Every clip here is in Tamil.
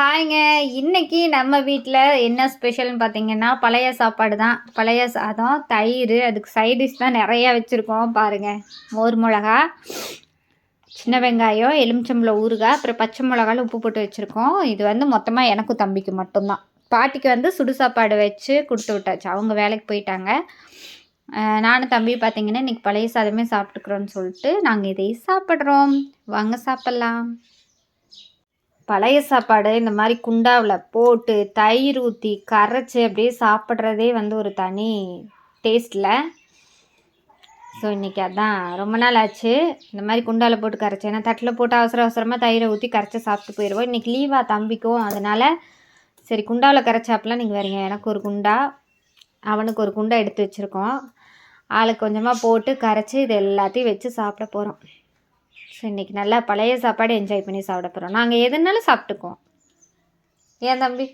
ஹாய்ங்க. இன்னைக்கு நம்ம வீட்டில் என்ன ஸ்பெஷல்னு பார்த்தீங்கன்னா பழைய சாப்பாடு தான் பழைய சாதம் தயிர் அதுக்கு சைடிஷ் தான் நிறையா வச்சுருக்கோம். பாருங்கள் மோர் மிளகா சின்ன வெங்காயம் எலுமிச்சம்பழம் ஊறுகாய் அப்புறம் பச்சை மிளகால உப்பு போட்டு வச்சுருக்கோம். இது வந்து மொத்தமாக எனக்கும் தம்பிக்கு மட்டும்தான். பாட்டிக்கு வந்து சுடு சாப்பாடு வச்சு கொடுத்து விட்டாச்சு. அவங்க வேலைக்கு போயிட்டாங்க. நானும் தம்பி பார்த்தீங்கன்னா இன்றைக்கி பழைய சாதமே சாப்பிட்டுக்குறோன்னு சொல்லிட்டு நாங்கள் இதையும் சாப்பிட்றோம். வாங்க சாப்பிட்லாம். பழைய சாப்பாடு இந்த மாதிரி குண்டாவில் போட்டு தயிர் ஊற்றி கரைச்சி அப்படியே சாப்பிட்றதே வந்து ஒரு தனி டேஸ்ட்டில் ஸோ இன்றைக்கி அதான் ரொம்ப நாள் ஆச்சு. இந்த மாதிரி குண்டாவில் போட்டு கரைச்சி ஏன்னா தட்டில் போட்டு அவசர அவசரமாக தயிரை ஊற்றி கரைச்சி சாப்பிட்டு போயிடுவோம் இன்றைக்கி லீவாக தம்பிக்கும். அதனால் சரி குண்டாவில் கரைச்சாப்பெலாம் நீங்கள் வரீங்க எனக்கு ஒரு குண்டா அவனுக்கு ஒரு குண்டா எடுத்து வச்சுருக்கோம். ஆளுக்கு கொஞ்சமாக போட்டு கரைச்சி இது எல்லாத்தையும் வச்சு சாப்பிட போகிறோம் ஸோ இன்றைக்கி நல்லா பழைய சாப்பாடு என்ஜாய் பண்ணி சாப்பிட போகிறோம் நாங்கள் எதுனாலும் சாப்பிட்டுக்குவோம். ஏன் தம்பி?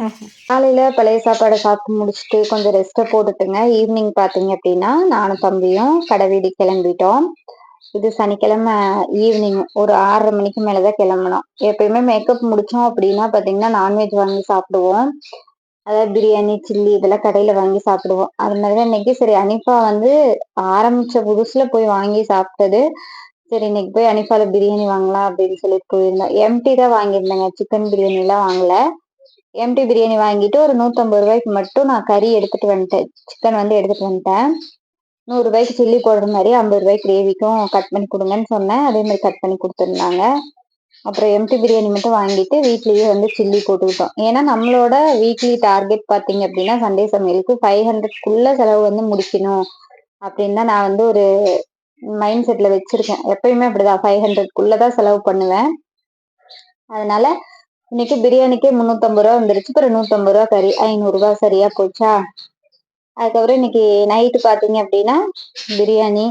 காலையில் பழைய சாப்பாடை சாப்பிட்டு முடிச்சுட்டு கொஞ்சம் ரெஸ்ட்டை போட்டுட்டுங்க. ஈவினிங் பார்த்தீங்க அப்படின்னா நானும் தம்பியும் கடை வீடு கிளம்பிட்டோம். இது சனிக்கிழமை ஈவினிங் ஒரு ஆறரை மணிக்கு மேலே தான் கிளம்பணும். எப்பயுமே மேக்கப் முடித்தோம் அப்படின்னா பார்த்தீங்கன்னா நான்வெஜ் வாங்கி சாப்பிடுவோம். அதாவது பிரியாணி சில்லி இதெல்லாம் கடையில் வாங்கி சாப்பிடுவோம். அது மாதிரி தான் இன்னைக்கு. சரி அனிஃபா வந்து ஆரம்பித்த புதுசில் போய் வாங்கி சாப்பிட்டது. சரி இன்னைக்கு போய் அனிஃபால பிரியாணி வாங்கலாம் அப்படின்னு சொல்லிட்டு போயிருந்தோம். எம்டி தான் வாங்கியிருந்தேங்க. சிக்கன் பிரியாணிலாம் வாங்கல. எம்டி பிரியாணி வாங்கிட்டு ஒரு நூற்றம்பது ரூபாய்க்கு மட்டும் நான் கறி எடுத்துட்டு வந்துட்டேன். சிக்கன் வந்து எடுத்துட்டு வந்துட்டேன். நூறு ரூபாய்க்கு சில்லி போடுற மாதிரி ஐம்பது ரூபாய்க்கு கிரேவிக்கும் கட் பண்ணி கொடுங்கன்னு சொன்னேன். அதே மாதிரி கட் பண்ணி கொடுத்துருந்தாங்க. அப்புறம் எம்டி பிரியாணி மட்டும் வாங்கிட்டு வீட்லேயே வந்து சில்லி போட்டுக்கிட்டோம். ஏன்னா நம்மளோட வீக்லி டார்கெட் பார்த்தீங்க அப்படின்னா சண்டே சமையலுக்கு ஃபைவ் ஹண்ட்ரட்குள்ள செலவு வந்து முடிக்கணும் அப்படின்னு தான் நான் வந்து ஒரு மைண்ட் செட்டில் வச்சிருக்கேன். எப்பயுமே அப்படிதான். ஃபைவ் ஹண்ட்ரட்குள்ளே தான் செலவு பண்ணுவேன். அதனால இன்னைக்கு பிரியாணிக்கே முந்நூற்றம்பது ரூபா வந்துருச்சு. அப்புறம் நூற்றம்பது ரூபா கறி ஐநூறுரூவா சரியா போச்சா? அதுக்கப்புறம் இன்னைக்கு நைட்டு பார்த்தீங்க அப்படின்னா பிரியாணி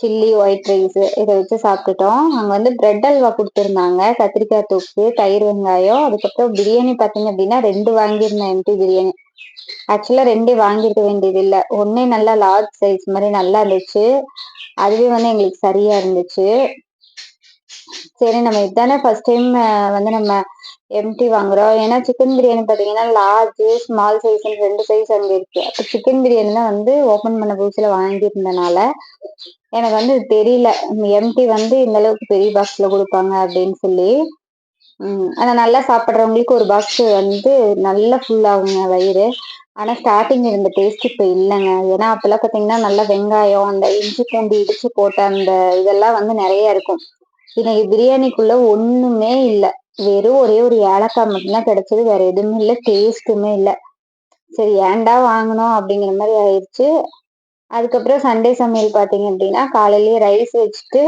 சில்லி ஒயிட் ரைஸ் இதை வச்சு சாப்பிட்டுட்டோம். அங்கே வந்து பிரெட் அல்வா கொடுத்துருந்தாங்க. கத்திரிக்காய் தொக்கு தயிர் வெங்காயம் அதுக்கப்புறம் பிரியாணி பார்த்தீங்க அப்படின்னா ரெண்டு வாங்கியிருந்தேன் எம்டி பிரியாணி. ஆக்சுவலாக ரெண்டே வாங்கியிருக்க வேண்டியது இல்லை. ஒன்றே நல்லா லார்ஜ் சைஸ் மாதிரி நல்லா இருந்துச்சு. அதுவே வந்து எங்களுக்கு சரியா இருந்துச்சு. சரி நம்ம இதுதானே ஃபர்ஸ்ட் டைம் வந்து நம்ம எம்டி வாங்குறோம். ஏன்னா சிக்கன் பிரியாணி பார்த்தீங்கன்னா லார்ஜ் ஸ்மால் சைஸ் ரெண்டு சைஸ் அங்கே இருக்கு. அப்போ சிக்கன் பிரியாணி தான் வந்து ஓப்பன் பண்ண புதுசில் வாங்கியிருந்தனால எனக்கு வந்து தெரியல. எம்டி வந்து இந்த அளவுக்கு பெரிய பாக்ஸ்ல கொடுப்பாங்க அப்படின்னு சொல்லி. ஆனா நல்லா சாப்பிட்றவங்களுக்கு ஒரு பாக்ஸ் வந்து நல்லா ஃபுல் ஆகுங்க வயிறு. ஆனா ஸ்டார்டிங் இருந்த டேஸ்ட் இப்ப இல்லைங்க. ஏன்னா அப்பெல்லாம் பாத்தீங்கன்னா நல்லா வெங்காயம் அந்த இஞ்சி பூண்டு இடிச்சு போட்ட அந்த இதெல்லாம் வந்து நிறைய இருக்கும். இன்னைக்கு பிரியாணிக்குள்ள ஒண்ணுமே இல்லை. வெறும் ஒரே ஒரு ஏலக்காய் மட்டும்தான் கிடைச்சது. வேற எதுவுமே இல்லை. டேஸ்ட்டுமே இல்லை. சரி ஏன்டா வாங்கணும் அப்படிங்கிற மாதிரி ஆயிடுச்சு. அதுக்கப்புறம் சண்டே சமையல் பார்த்தீங்க அப்படின்னா காலையிலேயே ரைஸ் வச்சுட்டு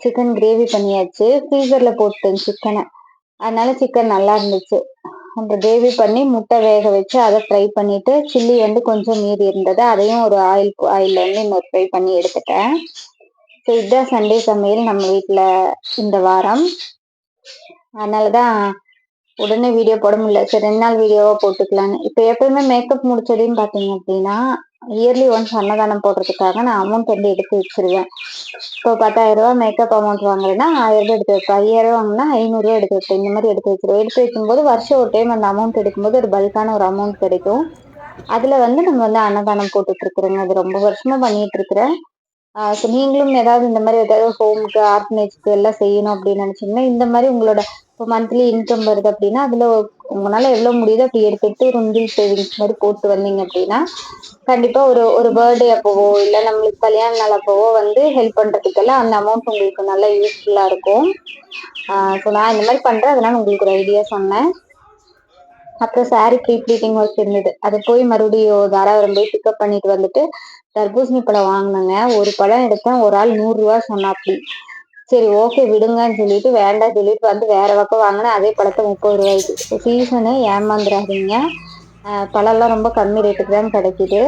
சிக்கன் கிரேவி பண்ணியாச்சு. ஃப்ரீசரில் போட்டேன் சிக்கனை அதனால சிக்கன் நல்லா இருந்துச்சு. அந்த கிரேவி பண்ணி முட்டை வேக வச்சு அதை ஃப்ரை பண்ணிட்டு சில்லி வந்து கொஞ்சம் மீதி இருந்தது. அதையும் ஒரு ஆயில் ஆயில்ல வந்து இன்னொரு ஃப்ரை பண்ணி எடுத்துட்டேன். ஸோ இதுதான் சண்டே சமையல் நம்ம வீட்டில் இந்த வாரம். அதனாலதான் உடனே வீடியோ போட முடியல. சரி ரெண்டு நாள் வீடியோவாக போட்டுக்கலான்னு இப்போ எப்பயுமே மேக்கப் முடிச்சதையும் பார்த்தீங்க அப்படின்னா இயர்லி ஒன்ஸ் அன்னதானம் போடுறதுக்காக நான் அமௌண்ட் வந்து எடுத்து வச்சிருவேன். இப்போ பத்தாயிரம் ரூபா மேக்கப் அமௌண்ட் வாங்குறேன்னா ஆயிரம் ரூபாய் எடுத்து வைப்பேன். ஐயாயிரம் ரூபாய் வாங்கினா ஐநூறுரூவா எடுத்து வைப்பேன். இந்த மாதிரி எடுத்து வச்சிருவேன். எடுத்து வைக்கும்போது வருஷம் ஒரு டைம் அந்த அமௌண்ட் எடுக்கும்போது ஒரு பல்கான ஒரு அமௌண்ட் கிடைக்கும். அதுல வந்து நம்ம வந்து அன்னதானம் போட்டுட்டு இருக்கிறோங்க. அது ரொம்ப வருஷமா பண்ணிட்டு இருக்கிறேன். நீங்களும் ஏதாவது இந்த மாதிரி ஏதாவது ஹோமுக்கு ஆர்ஃபனேஜ்க்கு எல்லாம் செய்யணும் அப்படின்னு நினைச்சீங்கன்னா இந்த மாதிரி உங்களோட இப்போ மந்த்லி இன்கம் வருது அப்படின்னா அதுல உங்களால எவ்வளவு முடியுதோ அப்படி எடுத்துட்டு ஒரு மிடில் சேவிங்ஸ் மாதிரி போட்டு வந்தீங்க அப்படின்னா கண்டிப்பா ஒரு ஒரு பர்த்டே அப்போவோ இல்ல நம்மளுக்கு கல்யாண நாள் அப்போவோ வந்து ஹெல்ப் பண்றதுக்கெல்லாம் அந்த அமௌண்ட் உங்களுக்கு நல்லா யூஸ்ஃபுல்லா இருக்கும். ஸோ நான் இந்த மாதிரி பண்றேன் அதனால உங்களுக்கு ஒரு ஐடியா சொன்னேன். அப்புறம் சாரி ப்ரீ ப்ளீட்டிங் ஒர்க் இருந்தது. அதை போய் மறுபடியும் தாராபுரம் போய் பிக்கப் பண்ணிட்டு வந்துட்டு தர்பூசணி பழம் வாங்கினேங்க. ஒரு பழம் எடுத்தேன் ஒரு ஆள் நூறுரூவா சொன்னாப்படி சரி ஓகே விடுங்கன்னு சொல்லிட்டு வேண்டாம் சொல்லிட்டு வந்து வேற பக்கம் வாங்கினேன். அதே பழத்தை முப்பது ரூபாய்க்கு. சீசனு ஏமாந்துடாதீங்க பழம்லாம் ரொம்ப கம்மி ரேட்டுக்கு தான் கிடைக்குது.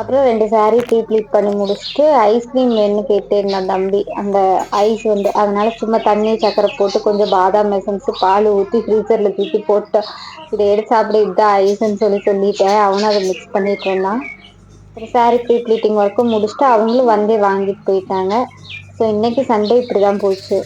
அப்புறம் ரெண்டு சாரீ ப்ரீ ப்ளீட் பண்ணி முடிச்சுட்டு ஐஸ்கிரீம் வேணும்னு கேட்டிருந்தான் தம்பி. அந்த ஐஸ் வந்து அதனால சும்மா தண்ணி சக்கரை போட்டு கொஞ்சம் பாதாம் எசன்ஸ் பால் ஊற்றி ஃப்ரீசரில் தூக்கி போட்டோம் இதை எடுத்து சாப்பிட இதுதான் ஐஸ்ன்னு சொல்லி சொல்லிட்டேன். அவனும் அதை மிக்ஸ் பண்ணிட்டு இருந்தான். அப்புறம் சாரீ ப்ரீ ப்ளீட்டிங் ஒர்க்கும் முடிச்சுட்டு அவங்களும் வந்தே வாங்கிட்டு போயிட்டாங்க. ஸோ இன்னைக்கு சண்டே இப்படி தான் போச்சு.